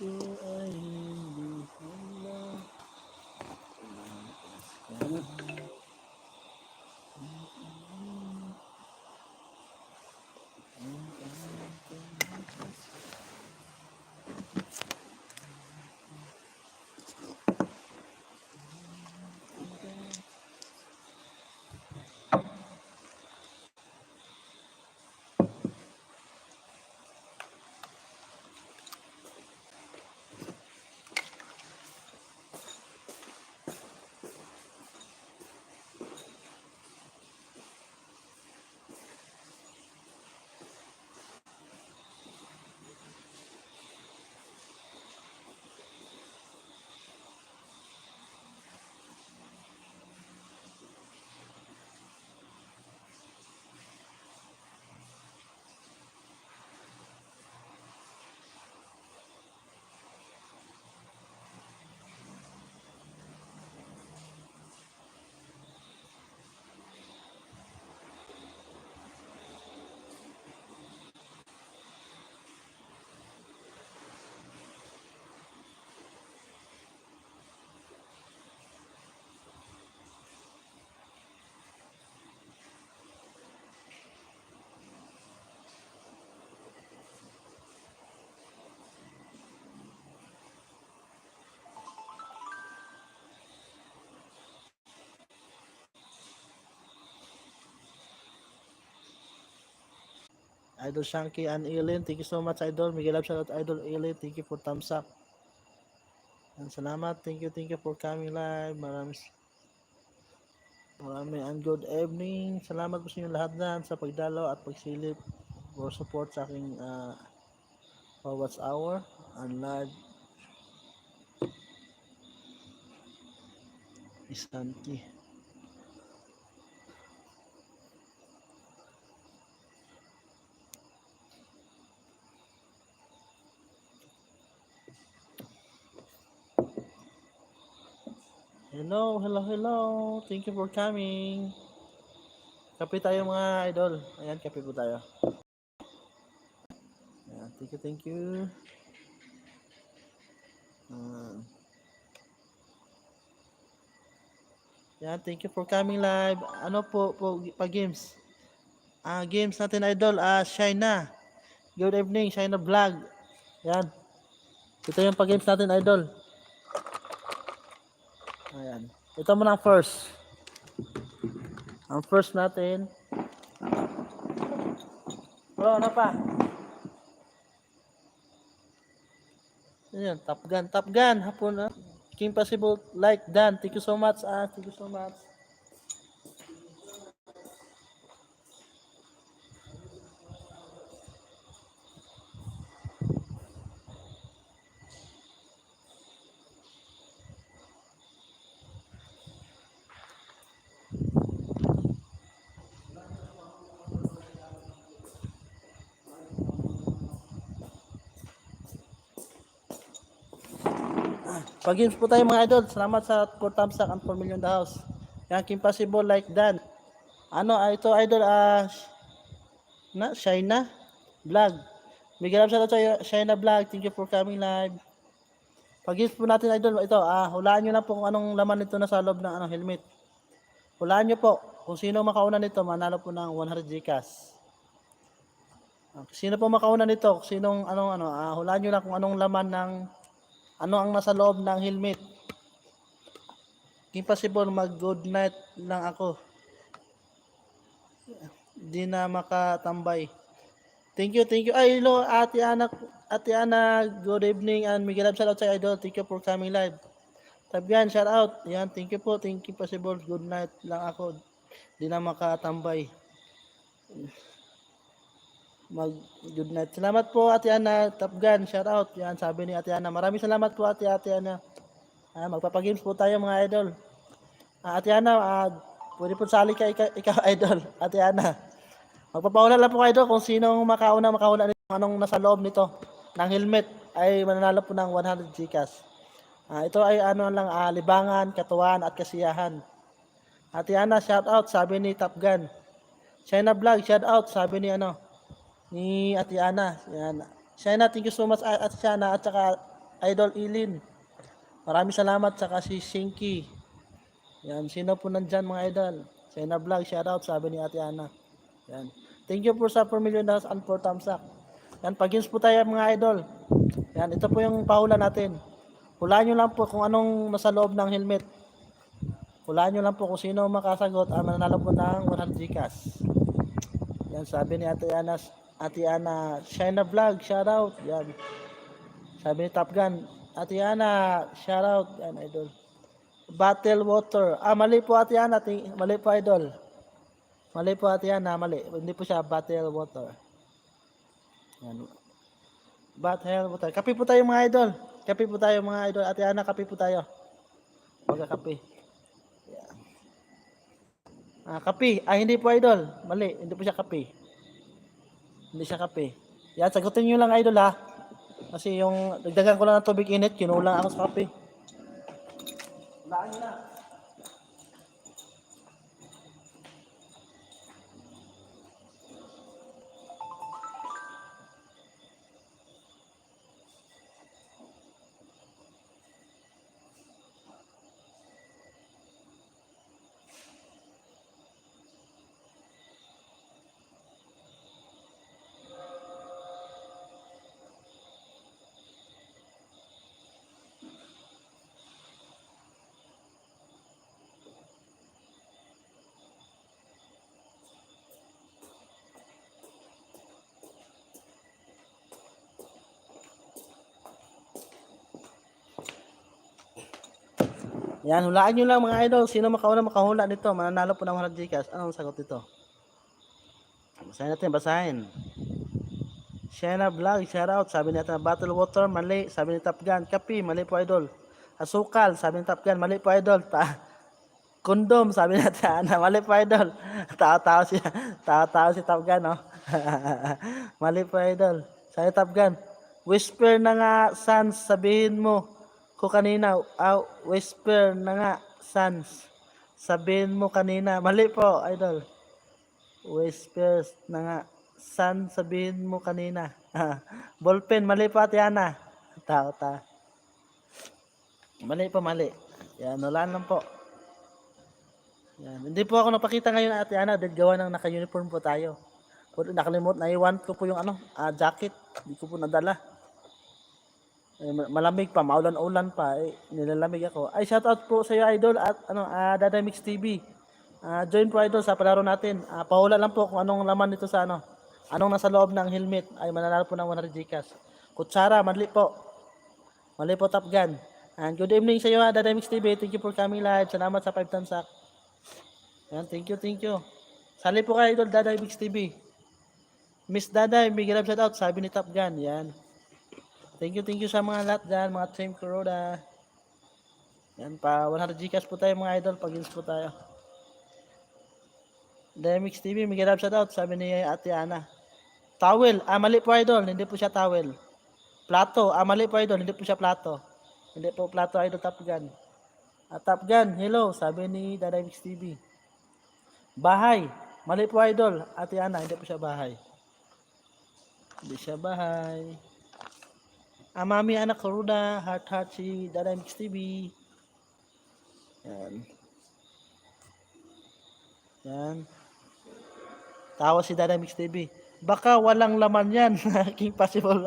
Ganito ay hindi hula. Idol Shanky and Eileen, thank you so much, Idol. Miguel Love, shout out, Idol Eileen. Thank you for thumbs up. And salamat, thank you, thank you for coming live. Marami, marami and good evening. Salamat po sa inyo lahat dyan sa pagdalo at pagsilip for support sa aking uh, Forwards Hour and live Isanti. Hello, hello, hello. Thank you for coming. Kape tayo mga idol. Ayan, kape po tayo. Ayan, thank you, thank you. Ah. Ayan, thank you for coming live. Ano po po pa games? Ah, games natin idol. Ah, Shina. Good evening, Shina Vlog. Ayan. Ito yung pa games natin idol. Ayan. Ito muna ang first. Ang first natin. Bro, ano pa? Ayan, Top Gun. Top Gun. Hapon na. King Possible like Dan. Thank you so much. Ah, thank you so much. Pag-games po tayo mga idol. Salamat sa 4 thumbs up and 4 million the house. Yan, King Possible like Dan. Ano, ah, ito idol, ah, na, Shina Vlog. Bigyan lang sa Shina Vlog. Thank you for coming live. Pag-games po natin idol, ito, ah, hulaan nyo lang po kung anong laman nito na sa loob ng ano, helmet. Hulaan nyo po kung sino makauna nito, manalo po ng 100 Gcash. Ah, Sino po makauna nito? Sinong anong ano, ah, hulaan nyo lang kung anong laman ng ano ang nasa loob ng helmet. Impossible mag good night lang ako. Di na makatambay. Thank you, thank you. Ay, hello, Ate Ana, Ate Ana, good evening and Miguel shout out sa idol. Thank you for coming live. Tabian, shout out. Yan, thank you po. Thank you, possible. Good night lang ako. Di na makatambay. Mag good night. Salamat po Ate Ana, Top Gun, shout out. Yan sabi ni Ate Ana. Maraming salamat po Ate Ate Ana. Ah, magpapagames po tayo mga idol. Ah, Ate Ana, ah, pwede po sali ka ikaw, ikaw idol, Ate Ana. Magpapauna lang po kayo idol kung sinong makauna makauna nito anong nasa loob nito ng helmet ay mananalo po ng 100 Gcash. Ah, ito ay ano lang ah, libangan, katuwaan at kasiyahan. Ate Ana, shout out sabi ni Top Gun. China Vlog, shout out sabi ni ano, ni Ate Ana. Yan. Shaina, thank you so much at at Shaina at saka Idol Ilin. Maraming salamat saka si Shinky. Yan, sino po nandyan mga idol? Shaina Vlog, shoutout sabi ni Ate Ana. Yan. Thank you po sa 4 million dollars and 4 thumbs up. Yan, pag po tayo mga idol. Yan, ito po yung pahula natin. Hulaan nyo lang po kung anong nasa loob ng helmet. Hulaan nyo lang po kung sino makasagot ang mananalo po ng 100 Gcash. Yan, sabi ni Ate Ana, Ate Ana, Shaina Vlog, shoutout. Yan. Sabi ni Top Gun, Ate Ana, shoutout. Yan, idol. Battle Water. Ah, mali po Ate Ana. Ting- Mali po, idol. Mali po Ate Ana, mali. Hindi po siya Battle Water. Yan. Battle Water. Kape po tayo mga idol. Kape po tayo mga idol. Ate Ana, kape po tayo. Kape. Yan. Ah, kape. Ah, hindi po idol. Mali. Hindi po siya kape. Hindi siya kape. Yan, sagutin nyo lang idol ha. Kasi yung dagdagan ko lang ng tubig init, kinulang ako sa kape. Hulaan nyo na. Yan, hulaan nyo lang mga idol. Sino makauna makahula nito? Mananalo po ng 100 Gcash. Anong sagot nito? Basahin natin, basahin. Shena Vlog, shoutout. Sabi natin na Battle Water, mali. Sabi ni Top Gun. Kapi, mali po idol. Asukal, sabi ni Top Gun, mali po idol. Ta Kondom, sabi natin, Ana, mali po idol. Tao-tao siya. Tao-tao si Top Gun, no? mali po idol. Sabi ni Top Gun, whisper na nga, sans, sabihin mo ko kanina, ah, whisper na nga, sans. Sabihin mo kanina, mali po, idol. Whisper na nga, san sabihin mo kanina. Ballpen, mali pa, Tiana. Tao, ta. Mali pa, mali. Yan, wala lang po. Yan. Hindi po ako napakita ngayon, Ate Ana, dahil gawa ng naka-uniform po tayo. Nakalimot, naiwan ko po yung ano, ah, jacket. Hindi ko po nadala. Eh, ma- malamig pa, maulan-ulan pa, eh, nilalamig ako. Ay, shoutout po sa iyo, Idol, at ano, ah, Dada Mix TV. Ah, join po, Idol, sa palaro natin. Ah, pahula lang po kung anong laman nito sa ano. Anong nasa loob ng helmet ay mananalo po ng 100 Gcash. Kutsara, mali po. Mali po, Top Gun. And good evening sa iyo, Dada Mix TV. Thank you for coming live. Salamat sa 5 thumbs up. Yan, thank you, thank you. Sali po kayo, Idol, Dada Mix TV. Miss Daday, big love shout out, sabi ni Top Gun. Yan. Thank you, thank you sa mga lahat dyan, mga Team Kuroda. Yan pa, 100 Gcash po tayo mga idol, pag po tayo. Demix TV, may shout out, sabi ni Ate Ana. Towel, ah mali po idol, hindi po siya towel. Plato, ah mali po idol, hindi po siya plato. Hindi po plato idol Top Gun. Ah, Top Gun, hello, sabi ni Dynamics TV. Bahay, mali po idol, Ate Ana, hindi po siya bahay. Hindi siya bahay. Ah, mami anak Ruda, heart heart si Dynamics TV. Yan. Yan. Tawa si Dynamics TV. Baka walang laman yan. King possible.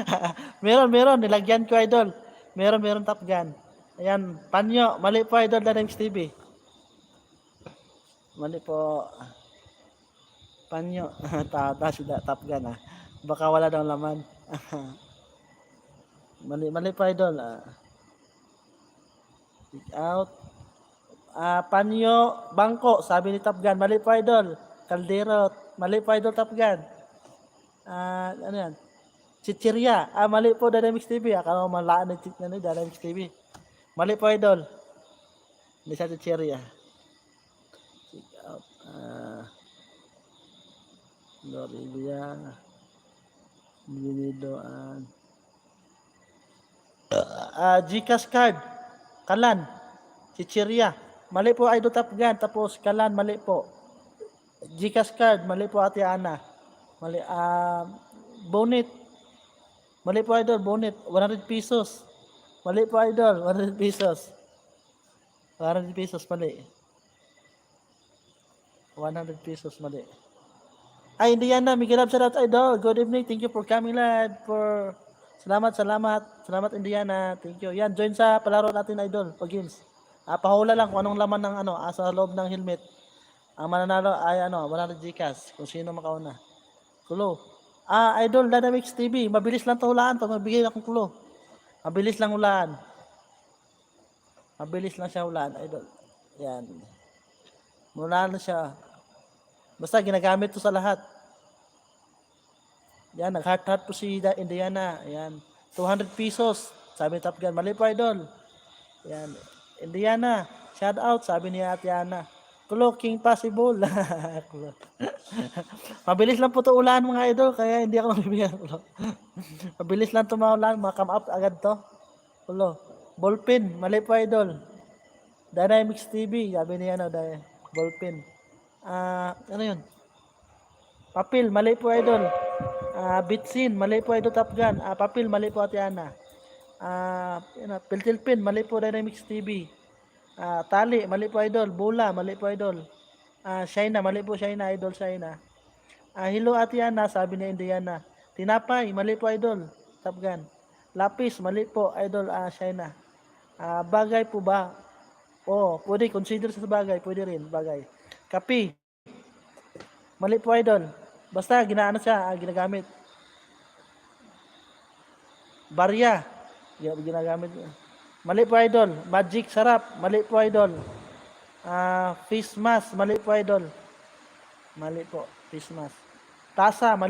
meron, meron. Nilagyan ko, idol. Meron, meron Top Gun. Ayan, panyo. Mali po, idol Dynamics TV. Mali po. Panyo. Tata si Top Gun, ah. Baka wala daw laman. Mali, mali po, idol. Ah. Pick out. Ah, panyo, bangko, sabi ni Top Gun. Mali po, idol. Kalderot. Mali po, idol Top Gun. Ah, ano yan? Chichirya. Ah, mali po, Dynamics TV. Akala ko malaan ng chit na ni Dynamics TV. Mali po, idol. Hindi siya chichirya. Check out. Ah, Doribia. Binidoan. Ah, Gcash card. Kalan. Chichirya. Mali po, idol Top Gun. Tapos, kalan, mali po. Gcash card, mali po, Ate Ana. Mali, ah, bonnet. Mali po idol, bonnet. 100 pesos. Mali po idol, 100 pesos. 100 pesos, mali. 100 pesos, mali. Ay, Indiana, Miguel Absarat Idol. Good evening. Thank you for coming live. For... Salamat, salamat. Salamat, Indiana. Thank you. Yan, join sa palaro natin, Idol. Pag games. Ah, pahula lang kung anong laman ng ano, ah, sa loob ng helmet. Ang mananalo ay ano, 100 Gcash. Kung sino makauna. Kulo. Ah, Idol, Dynamics TV. Mabilis lang to hulaan pag mabigay akong kulo. Mabilis lang hulaan. Mabilis lang siya hulaan, Idol. Yan. Mula na siya. Basta ginagamit to sa lahat. Yan, nag-heart-heart po si Indiana. Yan. 200 pesos. Sabi ni Top Gun. Mali po, Idol. Yan. Indiana. Shout out. Sabi ni Ate Ana. Kulo, King Possible. Mabilis lang po to ulan mga idol. Kaya hindi ako mabibigyan. Kulo. Mabilis lang to maulan. Makam up agad to. Kulo. Ballpen. Mali po, Idol. Dynamics TV. Sabi ni ano, dahil ballpen. Ah, ano yun? Papel, mali po idol. Ah, bitsin, mali po idol Top Gun. Ah, papel, mali po Ate Ana. Ah, ano, piltil pin, mali po Dynamics TV. Ah, tali, mali po idol. Bola, mali po idol. Ah, Shaina, mali po Shaina, idol Shaina. Ah, hello Ate Ana, sabi ni Indiana. Tinapay, mali po idol. Top Gun. Lapis, mali po idol ah, Shaina. Ah, bagay po ba? Oo, pwede consider sa bagay, pwede rin bagay. Kapi. Mali po idol. Basta ginaano siya, ah, ginagamit. Barya. Gina- Ginagamit. Mali po idol. Magic sarap. Mali po idol. Ah, face mask. Mali po idol. Mali po. Face mask. Tasa. Mali